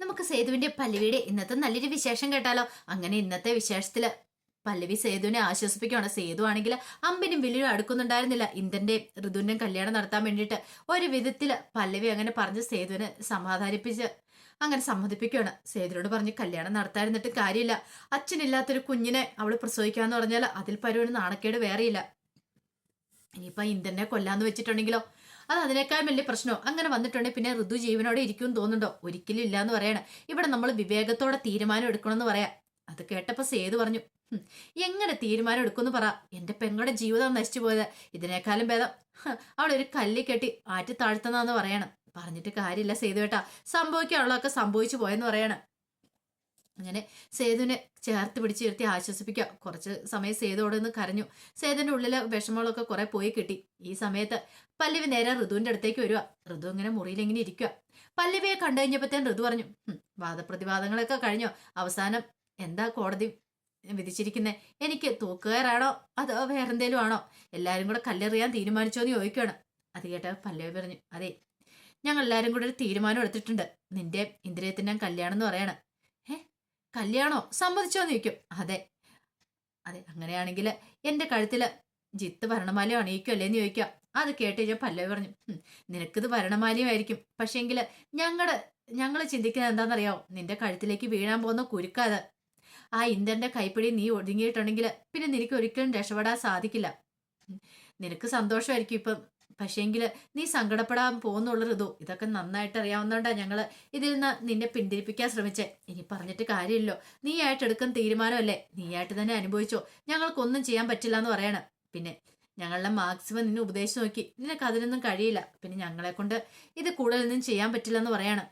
നമുക്ക് സേതുവിന്റെ പല്ലവിയുടെ ഇന്നത്തെ നല്ലൊരു വിശേഷം കേട്ടാലോ? അങ്ങനെ ഇന്നത്തെ വിശേഷത്തിൽ പല്ലവി സേതുവിനെ ആശ്വസിപ്പിക്കുകയാണ് സേതു ആണെങ്കിൽ അമ്പിനും വില്ലിനും അടുക്കുന്നുണ്ടായിരുന്നില്ല. ഇന്ദന്റെ ഋതുവിന്റെയും കല്യാണം നടത്താൻ വേണ്ടിയിട്ട് ഒരു വിധത്തിൽ പല്ലവി അങ്ങനെ പറഞ്ഞ് സേതുവിനെ സമാധാനിപ്പിച്ച് അങ്ങനെ സമ്മതിപ്പിക്കുകയാണ് സേതുവിനോട് പറഞ്ഞ് കല്യാണം നടത്താതിരുന്നിട്ട് കാര്യമില്ല. അച്ഛനില്ലാത്തൊരു കുഞ്ഞിനെ അവൾ പ്രസവിക്കാന്ന് പറഞ്ഞാൽ അതിൽ പരുവിന് നാണക്കേട് വേറെയില്ല. ഇനിയിപ്പൊ ഇന്ദനെ കൊല്ലാന്ന് വെച്ചിട്ടുണ്ടെങ്കിലോ? അത് അതിനേക്കാൾ വലിയ പ്രശ്നമോ? അങ്ങനെ വന്നിട്ടുണ്ടെങ്കിൽ പിന്നെ ഋതു ജീവനോടെ ഇരിക്കും തോന്നുന്നുണ്ടോ? ഒരിക്കലും ഇല്ല എന്ന് പറയണം. ഇവിടെ നമ്മൾ വിവേകത്തോടെ തീരുമാനം എടുക്കണമെന്ന് പറയാം. അത് കേട്ടപ്പോ സേതു പറഞ്ഞു എങ്ങനെ തീരുമാനം എടുക്കുമെന്ന് പറ. എന്റെ പെങ്ങളുടെ ജീവിതം നശിച്ചു പോയത്. ഇതിനേക്കാളും ഭേദം. ഒരു കല്ലി കെട്ടി ആറ്റി താഴ്ത്തുന്നതെന്ന് പറയണം. പറഞ്ഞിട്ട് കാര്യമില്ല സേതു കേട്ടാ സംഭവിക്കാനുള്ളതൊക്കെ സംഭവിച്ചു പോയെന്ന് പറയണം. അങ്ങനെ സേതുവിനെ ചേർത്ത് പിടിച്ച് ചേർത്തി ആശ്വസിപ്പിക്കുക. കുറച്ച് സമയം സേതുവോട് നിന്ന് കരഞ്ഞു. സേതുവിന്റെ ഉള്ളിലെ വിഷമങ്ങളൊക്കെ കുറെ പോയി കിട്ടി. ഈ സമയത്ത് പല്ലവി നേരെ ഋതുവിന്റെ അടുത്തേക്ക് വരിക ഋതു ഇങ്ങനെ മുറിയിൽ ഇങ്ങനെ ഇരിക്കുക പല്ലവിയെ കണ്ടു കഴിഞ്ഞപ്പോഴത്തേൻ ഋതു പറഞ്ഞു വാദപ്രതിവാദങ്ങളൊക്കെ കഴിഞ്ഞോ? അവസാനം എന്താ കോടതി വിധിച്ചിരിക്കുന്നത് എനിക്ക് തൂക്കുകയറാണോ? അതോ വേറെന്തേലും ആണോ? എല്ലാവരും കൂടെ കല്ലെറിയാൻ തീരുമാനിച്ചോ എന്ന് ചോദിക്കുകയാണ് അത് കേട്ട പല്ലവി പറഞ്ഞു അതെ ഞങ്ങൾ എല്ലാവരും കൂടെ ഒരു തീരുമാനം എടുത്തിട്ടുണ്ട്. നിന്റെ ഇന്ദ്രിയത്തിന്റെ കല്യാണം എന്ന് പറയണ. കല്യാണോ? സമ്മതിച്ചോ എന്ന് ചോദിക്കും. അതെ. അതെ അങ്ങനെയാണെങ്കിൽ എന്റെ കഴുത്തിൽ ജിത്ത് ഭരണമാലയോ അണിയിക്കുമല്ലേ എന്ന് ചോദിക്കാം. അത് കേട്ട് ഞാൻ പല്ലവി പറഞ്ഞു. "ഹും, നിനക്കിത് ഭരണമാലയുമായിരിക്കും. പക്ഷേങ്കിൽ ഞങ്ങളുടെ ഞങ്ങൾ ചിന്തിക്കുന്നത് എന്താണെന്നറിയാമോ നിന്റെ കഴുത്തിലേക്ക് വീഴാൻ പോകുന്ന കുരുക്കാത് ആ ഇന്ദ്രന്റെ കൈപ്പിടി നീ ഒതുങ്ങിയിട്ടുണ്ടെങ്കിൽ പിന്നെ നിനക്ക് ഒരിക്കലും രക്ഷപ്പെടാൻ സാധിക്കില്ല. നിനക്ക് സന്തോഷമായിരിക്കും ഇപ്പം. പക്ഷേങ്കിൽ നീ സങ്കടപ്പെടാൻ പോകുന്നുള്ളൊരു ഇതോ ഇതൊക്കെ നന്നായിട്ട് അറിയാവുന്നതുകൊണ്ടാ ഞങ്ങൾ ഇതിൽ നിന്ന് നിന്നെ പിന്തിരിപ്പിക്കാൻ ശ്രമിച്ചേ. ഇനി പറഞ്ഞിട്ട് കാര്യമില്ലോ. നീ ആയിട്ട് എടുക്കുന്ന തീരുമാനമല്ലേ? നീ ആയിട്ട് തന്നെ അനുഭവിച്ചോ? ഞങ്ങൾക്കൊന്നും ചെയ്യാൻ പറ്റില്ല എന്ന് പറയണം. പിന്നെ ഞങ്ങളുടെ മാക്സിമം നിന്നെ ഉപദേശിച്ച് നോക്കി. നിനക്ക് അതിനൊന്നും കഴിയില്ല. പിന്നെ ഞങ്ങളെ കൊണ്ട് ഇത് കൂടുതലൊന്നും ചെയ്യാൻ പറ്റില്ല എന്ന് പറയാണ്.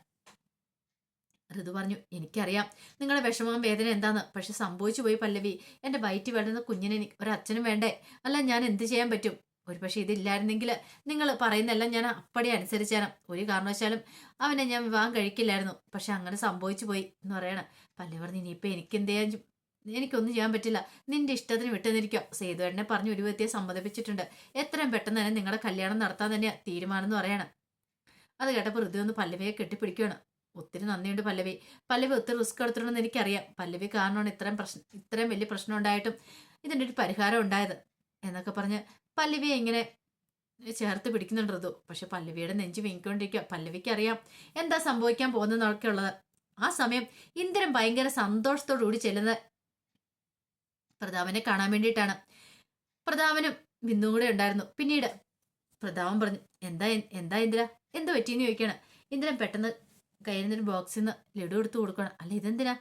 ഋതു പറഞ്ഞു എനിക്കറിയാം. നിങ്ങളുടെ വിഷമവും വേദന എന്താന്ന്. പക്ഷെ സംഭവിച്ചു പോയി പല്ലവി. എന്റെ വയറ്റി വളരുന്ന കുഞ്ഞിനെ എനിക്ക് ഒരച്ഛനും വേണ്ടേ? അല്ല ഞാൻ എന്ത് ചെയ്യാൻ പറ്റും? ഒരു പക്ഷെ ഇതില്ലായിരുന്നെങ്കിൽ നിങ്ങൾ പറയുന്നതെല്ലാം ഞാൻ അപ്പടി അനുസരിച്ചാണ് ഒരു കാരണവശാലും അവനെ ഞാൻ വിവാഹം കഴിക്കില്ലായിരുന്നു. പക്ഷെ അങ്ങനെ സംഭവിച്ചു പോയി എന്ന് പറയണം. പല്ലു പറഞ്ഞു ഇനിയിപ്പോൾ എനിക്ക് എന്ത് ചെയ്യാൻ ചു- എനിക്കൊന്നും ചെയ്യാൻ പറ്റില്ല. നിന്റെ ഇഷ്ടത്തിന് വിട്ടുനിന്നിരിക്കോ സേതുവേടനെ പറഞ്ഞ് ഒരു വ്യക്തിയെ സമ്മതിപ്പിച്ചിട്ടുണ്ട്. എത്രയും പെട്ടെന്ന് തന്നെ നിങ്ങളുടെ കല്യാണം നടത്താൻ തന്നെയാ തീരുമാനം എന്ന് പറയണം. അത് കേട്ടപ്പോൾ ഋതു ഒന്ന് പല്ലവിയെ കെട്ടിപ്പിടിക്കുകയാണ്. ഒത്തിരി നന്ദിയുണ്ട് പല്ലവി. പല്ലവി ഒത്തിരി റിസ്ക് എടുത്തിട്ടുണ്ടെന്ന് എനിക്കറിയാം. പല്ലവി കാരണമാണ് ഇത്രയും പ്രശ്നം ഇത്രയും വലിയ പ്രശ്നം ഉണ്ടായിട്ടും ഇതിന്റെ ഒരു പരിഹാരം ഉണ്ടായത് എന്നൊക്കെ പറഞ്ഞ് പല്ലവിയെ ഇങ്ങനെ ചേർത്ത് പിടിക്കുന്നുണ്ട് ഋതു. പക്ഷെ പല്ലവിയുടെ നെഞ്ച് വീങ്ങിക്കൊണ്ടിരിക്കുക പല്ലവിക്ക് അറിയാം എന്താ സംഭവിക്കാൻ പോകുന്നതൊക്കെ ഉള്ളത്. ആ സമയം ഇന്ദ്രൻ ഭയങ്കര സന്തോഷത്തോടു കൂടി ചെല്ലുന്നത് പ്രതാപനെ കാണാൻ വേണ്ടിയിട്ടാണ്. പ്രതാപനും ബിന്ദു കൂടെ ഉണ്ടായിരുന്നു. പിന്നീട് പ്രതാപൻ പറഞ്ഞു എന്താ എന്താ ഇന്ദ്ര? എന്ത് പറ്റിയെന്ന് ചോദിക്കുകയാണ്. ഇന്ദ്രൻ പെട്ടെന്ന് കയ്യിൽ നിന്നൊരു ബോക്സിൽ നിന്ന് ലഡു എടുത്ത് കൊടുക്കണം അല്ല ഇതെന്തിനാ?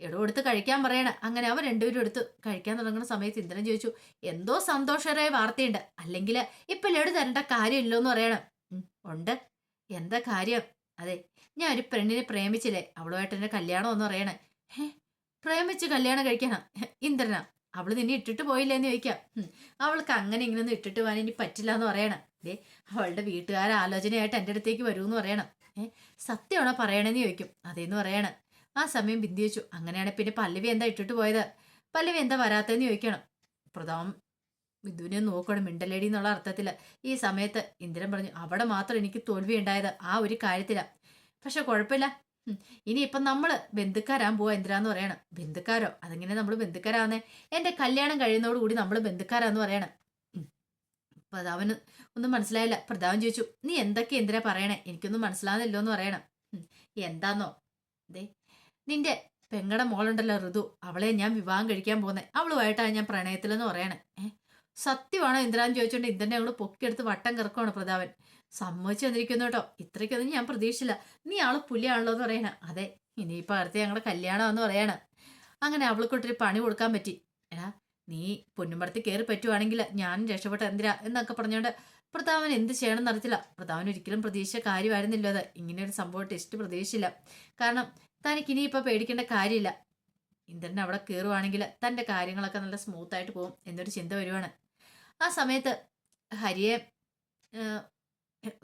ലഡു എടുത്ത് കഴിക്കാൻ പറയണ. അങ്ങനെ അവർ രണ്ടുപേരും എടുത്ത് കഴിക്കാൻ തുടങ്ങുന്ന സമയത്ത് ഇന്ദ്രൻ ചോദിച്ചു എന്തോ സന്തോഷകരമായ വാർത്തയുണ്ട്. അല്ലെങ്കിൽ ഇപ്പം ലഡു തരേണ്ട കാര്യമില്ലോ എന്ന് പറയണം ഉണ്ട്. എന്താ കാര്യം? അതെ ഞാൻ ഒരു പെണ്ണിനെ പ്രേമിച്ചില്ലേ. അവളുമായിട്ട് എന്റെ കല്യാണം എന്ന് പറയണേ. പ്രേമിച്ച് കല്യാണം കഴിക്കാനാ ഇന്ദ്രനാ അവൾ നിന്നെ ഇട്ടിട്ട് പോയില്ലേന്ന് ചോദിക്കാം. അവൾക്ക് അങ്ങനെ ഇങ്ങനൊന്നും ഇട്ടിട്ട് പോകാൻ ഇനി പറ്റില്ല എന്ന് പറയണം. ദേ അവളുടെ വീട്ടുകാരെ ആലോചനയായിട്ട് എന്റെ അടുത്തേക്ക് വരുമെന്ന് പറയണം. ഏഹ് സത്യമാണോ പറയണെന്ന് ചോദിക്കും. അതേന്ന് പറയണം. ആ സമയം ബിന്ദു ചോദിച്ചു അങ്ങനെയാണ് പിന്നെ പല്ലവി എന്താ ഇട്ടിട്ട് പോയത്? പല്ലവി എന്താ വരാത്തതെന്ന് ചോദിക്കണം. പ്രതാപം ബിന്ദുവിനെ നോക്കണം മിണ്ടലേടി എന്നുള്ള അർത്ഥത്തിൽ ഈ സമയത്ത് ഇന്ദ്രൻ പറഞ്ഞു അവിടെ മാത്രം എനിക്ക് തോൽവി ഉണ്ടായത് ആ ഒരു കാര്യത്തിലാണ് പക്ഷെ കുഴപ്പമില്ല. ഇനി ഇപ്പം നമ്മൾ ബന്ധുക്കാരാൻ പോവാ എന്തിനാന്ന് പറയണം. ബന്ധുക്കാരോ? അതെങ്ങനെ നമ്മൾ ബന്ധുക്കാരാന്നേ എന്റെ കല്യാണം കഴിയുന്നതോടുകൂടി നമ്മൾ ബന്ധുക്കാരാന്ന് പറയണം. പ്രതാപന് ഒന്നും മനസ്സിലായില്ല. പ്രതാപൻ ചോദിച്ചു നീ എന്തൊക്കെ എന്തിനാ പറയണേ? എനിക്കൊന്നും മനസ്സിലാകുന്നില്ലോ എന്ന് പറയണം. എന്താന്നോ? ദേ നിന്റെ പെങ്ങടെ മോളുണ്ടല്ലോ ഋതു. അവളെ ഞാൻ വിവാഹം കഴിക്കാൻ പോകുന്നത് അവളുമായിട്ടാണ് ഞാൻ പ്രണയത്തിലെന്ന് പറയണേ. സത്യമാണോ ഇന്ദ്രാന്ന് ചോദിച്ചോണ്ട് ഇന്ദ്രനെ അവൾ പൊക്കിയെടുത്ത് വട്ടം കിറക്കുവാണ് പ്രതാപൻ. സമ്മതിച്ചു വന്നിരിക്കുന്നു കേട്ടോ. ഇത്രയ്ക്കൊന്നും ഞാൻ പ്രതീക്ഷിച്ചില്ല. നീ ആൾ പുലിയാണല്ലോ എന്ന് പറയണ. അതെ ഇനിയിപ്പോ അടുത്ത ഞങ്ങളുടെ കല്യാണമെന്ന് പറയണ. അങ്ങനെ അവൾക്കൊട്ടൊരു പണി കൊടുക്കാൻ പറ്റി. എടാ നീ പൊന്നുമ്പടത്ത് കയറി പറ്റുവാണെങ്കിൽ ഞാൻ രക്ഷപ്പെട്ട എന്തിനാ എന്നൊക്കെ പറഞ്ഞുകൊണ്ട് പ്രതാപൻ എന്ത് ചെയ്യണം എന്നറിയത്തില്ല പ്രതാപൻ ഒരിക്കലും പ്രതീക്ഷിച്ച കാര്യമായിരുന്നില്ല അത്. ഇങ്ങനെ ഒരു സംഭവം ടെസ്റ്റ് പ്രതീക്ഷിച്ചില്ല. കാരണം തനിക്ക് ഇനിയിപ്പോൾ പേടിക്കേണ്ട കാര്യമില്ല. ഇന്ദ്രൻ അവിടെ കയറുവാണെങ്കിൽ തന്റെ കാര്യങ്ങളൊക്കെ നല്ല സ്മൂത്ത് ആയിട്ട് പോകും എന്നൊരു ചിന്ത വരുവാണ്. ആ സമയത്ത് ഹരിയെ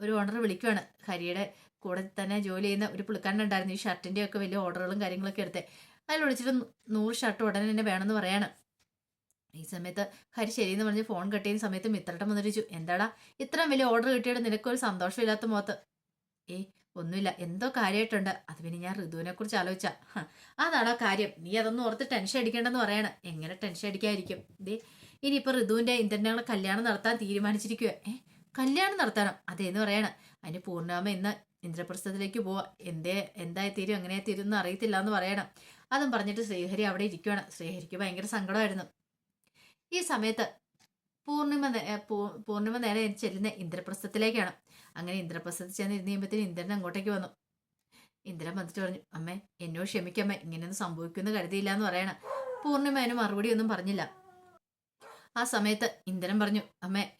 ഒരു ഓണർ വിളിക്കുവാണ്. ഹരിയുടെ കൂടെ തന്നെ ജോലി ചെയ്യുന്ന ഒരു പുള്ളിക്കാരനുണ്ടായിരുന്നു ഈ ഷർട്ടിന്റെ ഒക്കെ വലിയ ഓർഡറുകളും കാര്യങ്ങളൊക്കെ എടുത്ത്. അതിൽ വിളിച്ചിട്ട് നൂറ് ഷർട്ട് ഉടനെ തന്നെ വേണമെന്ന് പറയാണ്. ഈ സമയത്ത് ഹരി ശരിയെന്ന് പറഞ്ഞ് ഫോൺ കട്ട് ചെയ്യുന്ന സമയത്ത് മിത്രട്ടം വന്നിരിച്ചു. എന്താടാ ഇത്രയും വലിയ ഓർഡർ കിട്ടിയിട്ട് നിനക്കൊരു സന്തോഷമില്ലാത്ത മുഖത്ത്. ഏ ഒന്നുമില്ല. എന്തോ കാര്യമായിട്ടുണ്ട് അത് പിന്നെ ഞാൻ ഋതുവിനെ കുറിച്ച് ആലോചിച്ച. അതാണോ കാര്യം? നീ അതൊന്നും ഓർത്ത് ടെൻഷൻ അടിക്കേണ്ടെന്ന് പറയണ. എങ്ങനെ ടെൻഷൻ അടിക്കാതിരിക്കും? ദേ ഇനിയിപ്പോൾ ഋതുവിന്റെ ഇന്റർനാളെ കല്യാണം നടത്താൻ തീരുമാനിച്ചിരിക്കുക ഏ കല്യാണം നടത്താനോ അതേന്ന് പറയണം. അതിന് പൂർണാമ ഇന്ന് ഇന്ദ്രപ്രസ്ഥത്തിലേക്ക് പോവാ. എന്തേ എന്തായി തീരും എങ്ങനെ തീരും എന്ന് അറിയത്തില്ല എന്ന് പറയണം. അതും പറഞ്ഞിട്ട് ശ്രീഹരി അവിടെ ഇരിക്കുവാണ്. ശ്രീഹരിക്ക് ഭയങ്കര സങ്കടമായിരുന്നു. ഈ സമയത്ത് പൂർണിമ പൂർണിമ നേരെ ചെല്ലുന്ന ഇന്ദ്രപ്രസ്ഥത്തിലേക്കാണ്. അങ്ങനെ ഇന്ദ്രപ്രസ്ഥത്ത് ചെന്ന് ഇരുന്ന് കഴിയുമ്പോഴത്തേന് ഇന്ദ്രൻ അങ്ങോട്ടേക്ക് വന്നു. ഇന്ദ്രൻ വന്നിട്ട് പറഞ്ഞു അമ്മേ എന്നോട് ക്ഷമിക്കമ്മേ ഇങ്ങനെയൊന്നും സംഭവിക്കുമെന്ന് കരുതിയില്ല എന്ന് പറയണ പൂർണിമ അതിന് മറുപടി ഒന്നും പറഞ്ഞില്ല. ആ സമയത്ത് ഇന്ദ്രൻ പറഞ്ഞു അമ്മേ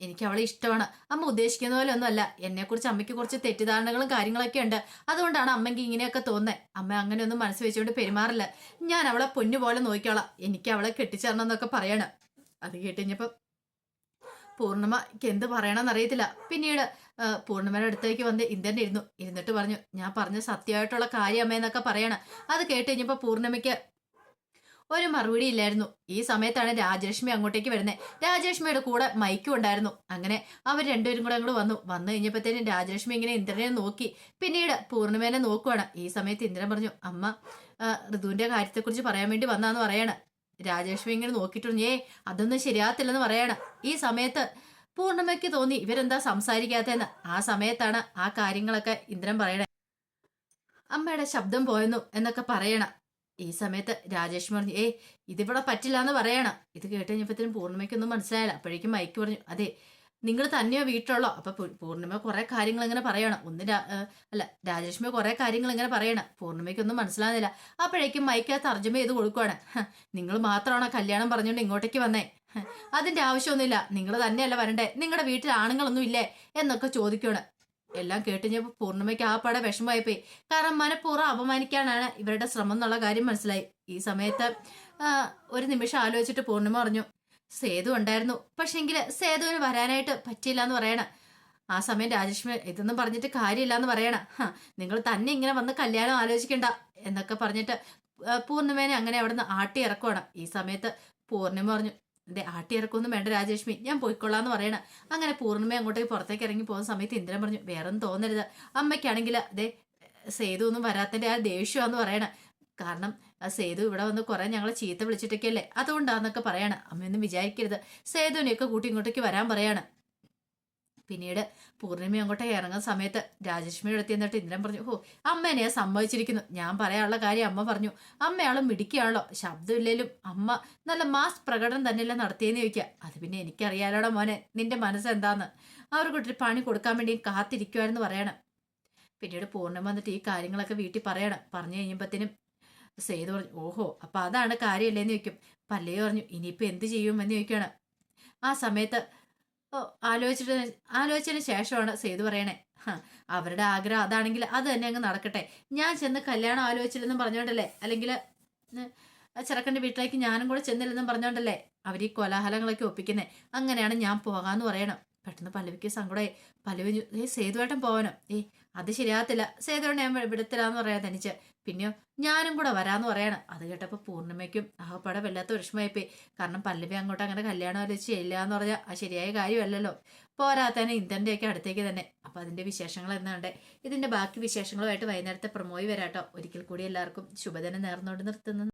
എനിക്ക് അവളെ ഇഷ്ടമാണ്. അമ്മ ഉദ്ദേശിക്കുന്ന പോലെ ഒന്നുമല്ല. എന്നെക്കുറിച്ച് അമ്മയ്ക്ക് കുറച്ച് തെറ്റിദ്ധാരണകളും കാര്യങ്ങളൊക്കെ ഉണ്ട്. അതുകൊണ്ടാണ് അമ്മയ്ക്ക് ഇങ്ങനെയൊക്കെ തോന്നുന്നത് അമ്മ അങ്ങനെയൊന്നും മനസ്സ് വെച്ചുകൊണ്ട് പെരുമാറില്ല. ഞാൻ അവളെ പൊന്നു പോലെ എനിക്ക് അവളെ കെട്ടിച്ചേരണം എന്നൊക്കെ പറയണം. അത് കേട്ടുകഴിഞ്ഞപ്പം പൂർണിമയ്ക്ക് എന്ത് പറയണമെന്ന് അറിയത്തില്ല പിന്നീട് പൂർണിമയുടെ അടുത്തേക്ക് വന്ന് ഇന്ദ്രൻ ഇരുന്നു ഇരുന്നിട്ട് പറഞ്ഞു ഞാൻ പറഞ്ഞ സത്യമായിട്ടുള്ള കാര്യം അമ്മയെന്നൊക്കെ പറയണം. അത് കേട്ട് കഴിഞ്ഞപ്പോൾ പൂർണിമയ്ക്ക് ഒരു മറുപടി ഇല്ലായിരുന്നു. ഈ സമയത്താണ് രാജലക്ഷ്മി അങ്ങോട്ടേക്ക് വരുന്നത് രാജലക്ഷ്മിയുടെ കൂടെ മൈക്കും ഉണ്ടായിരുന്നു. അങ്ങനെ അവർ രണ്ടുപേരും കൂടെ അങ്ങോട്ട് വന്നു. വന്നു കഴിഞ്ഞപ്പോഴത്തേനും രാജലക്ഷ്മി ഇങ്ങനെ ഇന്ദ്രനെ നോക്കി. പിന്നീട് പൂർണിമേനെ നോക്കുവാണ്. ഈ സമയത്ത് ഇന്ദ്രൻ പറഞ്ഞു അമ്മ ഋതുവിന്റെ കാര്യത്തെക്കുറിച്ച് പറയാൻ വേണ്ടി വന്നാന്ന് പറയാണ്. രാജലക്ഷ്മി ഇങ്ങനെ നോക്കിയിട്ടുണ്ട്. അതൊന്നും ശരിയാകത്തില്ലെന്ന് പറയാണ്. ഈ സമയത്ത് പൂർണമയ്ക്ക് തോന്നി ഇവരെന്താ സംസാരിക്കാത്തതെന്ന്. ആ സമയത്താണ് ആ കാര്യങ്ങളൊക്കെ ഇന്ദ്രൻ പറയണേ. അമ്മയുടെ ശബ്ദം പോയെന്നു എന്നൊക്കെ പറയണം. ഈ സമയത്ത് രാജേഷ് പറഞ്ഞു ഏയ് ഇതിവിടെ പറ്റില്ല എന്ന് പറയണം. ഇത് കേട്ട് കഴിഞ്ഞപ്പോഴത്തേനും പൂർണിമയ്ക്കൊന്നും മനസ്സിലായില്ല. അപ്പോഴേക്കും മൈക്ക് പറഞ്ഞു അതെ നിങ്ങൾ തന്നെയോ വീട്ടിലുള്ളോ? അപ്പൊ പൂർണിമ കുറെ കാര്യങ്ങൾ ഇങ്ങനെ പറയണം. ഒന്ന് അല്ല രാജലക്ഷ്മി കുറെ കാര്യങ്ങൾ ഇങ്ങനെ പറയണം. പൂർണിമയ്ക്കൊന്നും മനസ്സിലാകുന്നില്ല അപ്പോഴേക്കും മൈക്ക് തർജമ ചെയ്ത് കൊടുക്കുവാണ്. നിങ്ങൾ മാത്രമാണോ കല്യാണം പറഞ്ഞുകൊണ്ട് ഇങ്ങോട്ടേക്ക് വന്നേ? അതിന്റെ ആവശ്യമൊന്നുമില്ല. നിങ്ങൾ തന്നെയല്ല വരണ്ടേ? നിങ്ങളുടെ വീട്ടിൽ ആണുങ്ങളൊന്നും ഇല്ലേ? എന്നൊക്കെ ചോദിക്കുവാണ്. എല്ലാം കേട്ടുകഴിഞ്ഞപ്പോൾ പൂർണിമയ്ക്ക് ആ പട വിഷമമായിപ്പോയി. കാരണം മനഃപൂർവം അപമാനിക്കാനാണ് ഇവരുടെ ശ്രമം എന്നുള്ള കാര്യം മനസ്സിലായി. ഈ സമയത്ത് ഒരു നിമിഷം ആലോചിച്ചിട്ട് പൂർണിമ പറഞ്ഞു സേതു ഉണ്ടായിരുന്നു. പക്ഷെങ്കിൽ സേതുവിന് വരാനായിട്ട് പറ്റിയില്ല എന്ന് പറയണ. ആ സമയം രാജേഷ്മി ഇതൊന്നും പറഞ്ഞിട്ട് കാര്യമില്ല എന്ന് പറയണ നിങ്ങൾ തന്നെ ഇങ്ങനെ വന്ന് കല്യാണം ആലോചിക്കണ്ട എന്നൊക്കെ പറഞ്ഞിട്ട് പൂർണിമേനെ അങ്ങനെ അവിടെ നിന്ന് ആട്ടി ഇറക്കുവാണ്. ഈ സമയത്ത് പൂർണിമ പറഞ്ഞു അതെ ആട്ടി ഇറക്കൊന്നും വേണ്ട രാജേഷ്മി ഞാൻ പോയിക്കൊള്ളാന്ന് പറയണ. അങ്ങനെ പൂർണിമ അങ്ങോട്ടേക്ക് പുറത്തേക്ക് ഇറങ്ങി പോകുന്ന സമയത്ത് ഇന്ദ്രൻ പറഞ്ഞു വേറെ തോന്നരുത്. അമ്മയ്ക്കാണെങ്കിൽ അതെ സേതു ഒന്നും വരാത്തതിന്റെ ആ ദേഷ്യമാന്ന് പറയണം. കാരണം സേതു ഇവിടെ വന്ന് കുറെ ഞങ്ങളെ ചീത്ത വിളിച്ചിട്ടൊക്കെയല്ലേ? അതുകൊണ്ടാന്നൊക്കെ പറയാണ്. അമ്മയൊന്നും വിചാരിക്കരുത്. സേതുവിനെയൊക്കെ കൂട്ടി ഇങ്ങോട്ടേക്ക് വരാൻ പറയാണ്. പിന്നീട് പൂർണിമ അങ്ങോട്ട് ഇറങ്ങുന്ന സമയത്ത് രാജലക്ഷ്മിയുടെ അടുത്ത് എന്നിട്ട് ഇന്ദ്രൻ പറഞ്ഞു ഓ അമ്മ എന്നെ സമ്മതിച്ചിരിക്കുന്നു. ഞാൻ പറയാനുള്ള കാര്യം അമ്മ പറഞ്ഞു. അമ്മയാൾ മിടിക്കുകയാണല്ലോ ശബ്ദമില്ലേലും അമ്മ നല്ല മാസ് പ്രകടനം തന്നെയല്ല നടത്തിയെന്ന് ചോദിക്കുക. അത് പിന്നെ എനിക്കറിയാലോടെ മോനെ നിന്റെ മനസ്സ് എന്താന്ന് അവർക്കൊരു പണി കൊടുക്കാൻ വേണ്ടി കാത്തിരിക്കുവായിരുന്നു പറയണം. പിന്നീട് പൂർണിമ വന്നിട്ട് ഈ കാര്യങ്ങളൊക്കെ വീട്ടിൽ പറയണം. പറഞ്ഞു കഴിഞ്ഞപ്പോഴത്തേനും സേതു പറഞ്ഞു ഓഹോ അപ്പൊ അതാണ് കാര്യമല്ലേന്ന് ചോദിക്കും. പല്ലേ പറഞ്ഞു ഇനിയിപ്പോ എന്ത് ചെയ്യും എന്ന് ചോദിക്കുകയാണ് ആ സമയത്ത് ആലോചിച്ചിട്ട് ആലോചിച്ചതിന് ശേഷമാണ് സേതു പറയണേ അവരുടെ ആഗ്രഹം അതാണെങ്കിൽ അത് തന്നെ അങ്ങ് നടക്കട്ടെ. ഞാൻ ചെന്ന് കല്യാണം ആലോചിച്ചില്ലെന്നും പറഞ്ഞോണ്ടല്ലേ? അല്ലെങ്കിൽ ചെറുക്കന്റെ വീട്ടിലേക്ക് ഞാനും കൂടെ ചെന്നില്ലെന്നും പറഞ്ഞോണ്ടല്ലേ? അവർ ഈ കോലാഹലങ്ങളൊക്കെ ഒപ്പിക്കുന്നേ. അങ്ങനെയാണ് ഞാൻ പോകാന്ന് പറയണം. പെട്ടെന്ന് പല്ലവിക്ക് സങ്കടമായി പല്ലവി ഏ സേതുവേട്ടൻ പോകണം ഏ അത് ശരിയാകത്തില്ല. സേതുവേട്ടൻ ഞാൻ വിടത്തില്ലാന്ന് പറയാൻ തനിച്ച് പിന്നെയോ ഞാനും കൂടെ വരാന്ന് പറയണം. അത് കേട്ടപ്പോൾ പൂർണിമയ്ക്കും ആകപ്പാടെ പടം വല്ലാത്ത വിഷമമായിപ്പോയി. കാരണം പല്ലവി അങ്ങോട്ട് അങ്ങനെ കല്യാണം ആലോചിച്ച് ഇല്ല എന്ന് പറഞ്ഞാൽ ആ ശരിയായ കാര്യമല്ലല്ലോ. പോരാത്തന്നെ ഇന്ദ്രന്റെയൊക്കെ അടുത്തേക്ക് തന്നെ. അപ്പം അതിന്റെ വിശേഷങ്ങൾ എന്നാണ്ട് ഇതിന്റെ ബാക്കി വിശേഷങ്ങളുമായിട്ട് വൈകുന്നേരത്തെ പ്രമോയി വരാട്ടോ. ഒരിക്കൽ കൂടി എല്ലാവർക്കും ശുഭദിനം നേർന്നുകൊണ്ട് നിർത്തുന്നു.